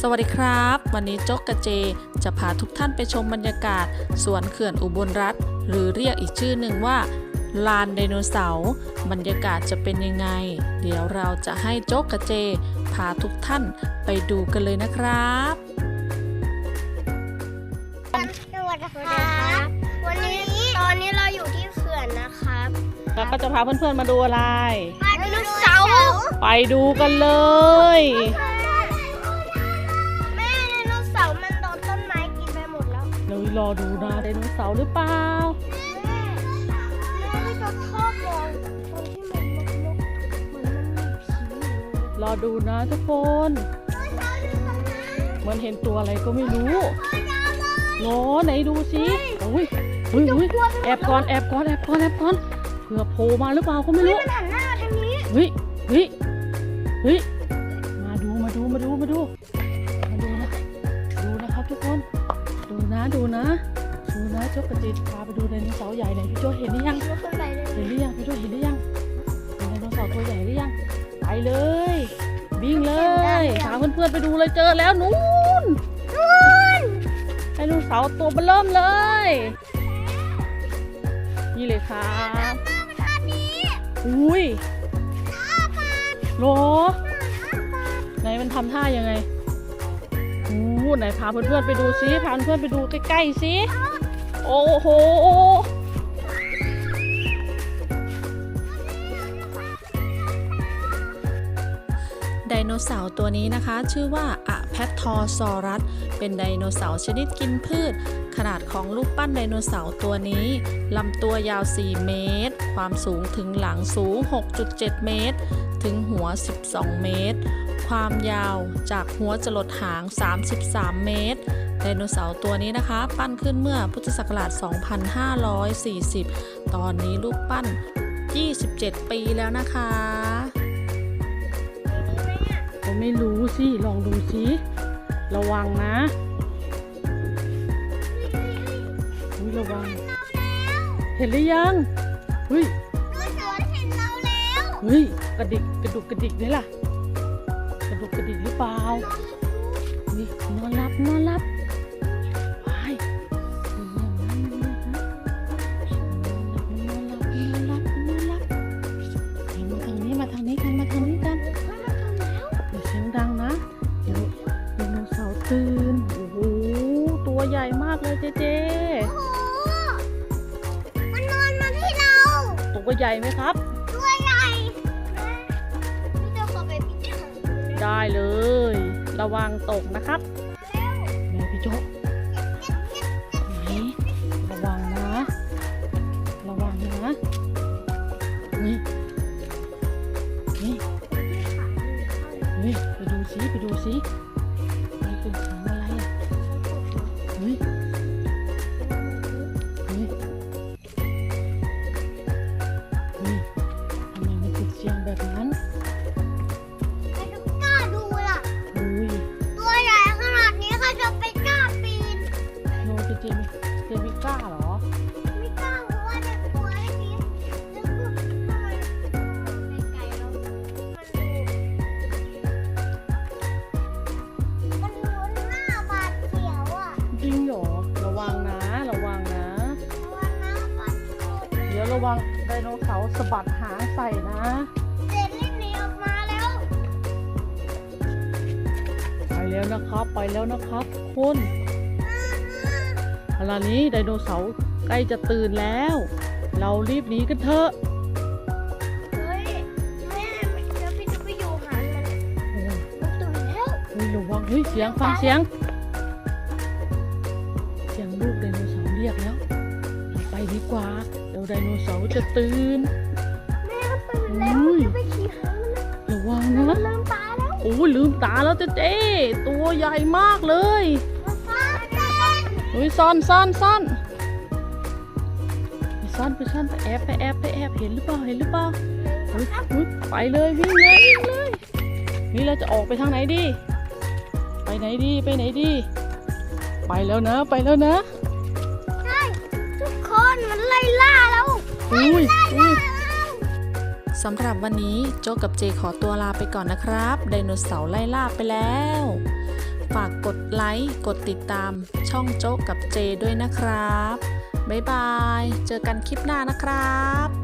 สวัสดีครับ วันนี้โจ๊กกระเจ จะพาทุกท่านไปชมบรรยากาศ สวนเขื่อนอุบลรัฐ หรือเรียกอีกชื่อหนึ่งว่าลานไดโนเสาร์บรรยากาศจะเป็นยังไง เดี๋ยวเราจะให้โจ๊กกระเจ พาทุกท่านไปดูกันเลยนะครับสวัสดีครับวันนี้ตอนนี้เราอยู่ที่เขื่อนนะครับแล้วก็จะพาเพื่อนๆมาดูอะไรไดโนเสาร์ไปดูกันเลย อดูนะไดโนเสาร์หรือเปล่าแม่แม่ที่จะชอบมองตรงที่มันนกๆเหมือนมันมีผีอยู่รอดูนะทุกคนเหมันเห็นตัวอะไรก็ไม่รู้โง่ไหนดูสิอุ้ยอุ้ยอุ้ยแอบก่อนแอบก่อนแอบก่อนแอบก่อนเผื่อโผล่มาหรือเปล่าก็ไม่รู้มันหันหน้าทางนี้เฮ้ยเฮ้ยเฮ้ย นะดูนะดูนะเจ้ากระติดพาไปดูไดโนเสาร์ใหญ่หน่อยพี่โจเห็นหรือยังยกขึ้นไปเลยเห็นหรือยังพี่โจเห็นหรือยังเห็นไดโนเสาร์ตัวใหญ่หรือยังไปเลยวิ่งเลยพาเพื่อนๆไปดูเลยเจอแล้วนู้นไดโนเสาร์ตัวเบอเริ่มเลย นี่เลยครับอุ้ยโหรไหนมันทำท่ายังไง อู้ไหนพาเพื่อนๆไปดูซิพาเพื่อนๆไปดูใกล้ๆซิโอ้โหไดโนเสาร์ตัวนี้นะคะ ชื่อว่าอะ แพททอซอรัส เป็นไดโนเสาร์ชนิดกินพืช ขนาดของรูปปั้นไดโนเสาร์ตัวนี้ ลำตัวยาว 4 เมตร ความสูงถึงหลังสูง 6.7 เมตร ถึงหัว 12 เมตร ความยาวจากหัวจรดหาง 33 เมตรไดโนเสาร์ตัวนี้นะคะ ปั้นขึ้นเมื่อพุทธศักราช 2540 ตอนนี้รูปปั้น 27 ปีแล้วนะคะ ผมไม่รู้สิ ลองดูสิ ระวังนะอุ้ยระวัง เห็นหรือยังเฮ้ยไดโนเสาร์เห็นเราแล้วเฮ้ยกระดิกกระดุกกระดิกนี่ล่ะ กระดุกกระดิกหรือเปล่าเฮ้ยนอนหลับนอนหลับ ตื่นโอ้โหตัวใหญ่มากเลยเจเจ โอ้โหมันนอนมาที่เรา ตัวใหญ่ไหมครับ ตัวใหญ่พี่เจ้าขอไปพิจารณาได้เลย ระวังตกนะครับ แม่พี่โจ๊ก ฮ้ยเฮ้ยเฮ้ยทำไมมันเป็นเสียงแบบนั้นใครจะกล้าดูล่ะอุ้ยตัวใหญ่ขนาดนี้ใครจะไปกล้าปีนโนเจเจมิเจมิกล้าเหรอ ระวังไดโนเสาร์สะบัดหางใส่นะเจนลี่หนีออกมาแล้วไปแล้วนะครับไปแล้วนะครับคุณขณะนี้ไดโนเสาร์ใกล้จะตื่นแล้ว เรารีบหนีกันเถอะเฮ้ยแม่เดี๋ยวพี่จะไปอยู่หางมันโอ้ยมันตื่นแล้วเฮ้ยระวังเฮ้ยเสียงฟังเสียงเสียงลูกไดโนเสาร์เรียกแล้วเราไปดีกว่าเดี๋ยวไดโนเสาร์จะตื่น แม่ก็ตื่นแล้วอุ้ย จะไปขี่หางมันนะระวังมันนะลืมตาแล้วโอ้ยลืมตาแล้วเจ๊เจ๊ตัวใหญ่มากเลยมันฟ้าแจ้งเฮ้ยซ่อนซ่อนซ่อนไปซ่อนไปซ่อนไปแอบไปแอบไปแอบเห็นหรือเปล่าเห็นหรือเปล่าเฮ้ยเฮ้ยไปเลยวิ่งเลยวิ่งเลยนี่เราจะออกไปทางไหนดี ไปไหนดีไปไหนดี ไปแล้วนะ ไปแล้วนะ อุ้ยอุ้ยสำหรับวันนี้โจกับเจขอตัวลาไปก่อนนะครับ ไดโนเสาร์ไล่ล่าไปแล้ว ฝากกดไลค์ กดติดตาม ช่องโจกับเจด้วยนะครับ บ๊ายบาย เจอกันคลิปหน้านะครับ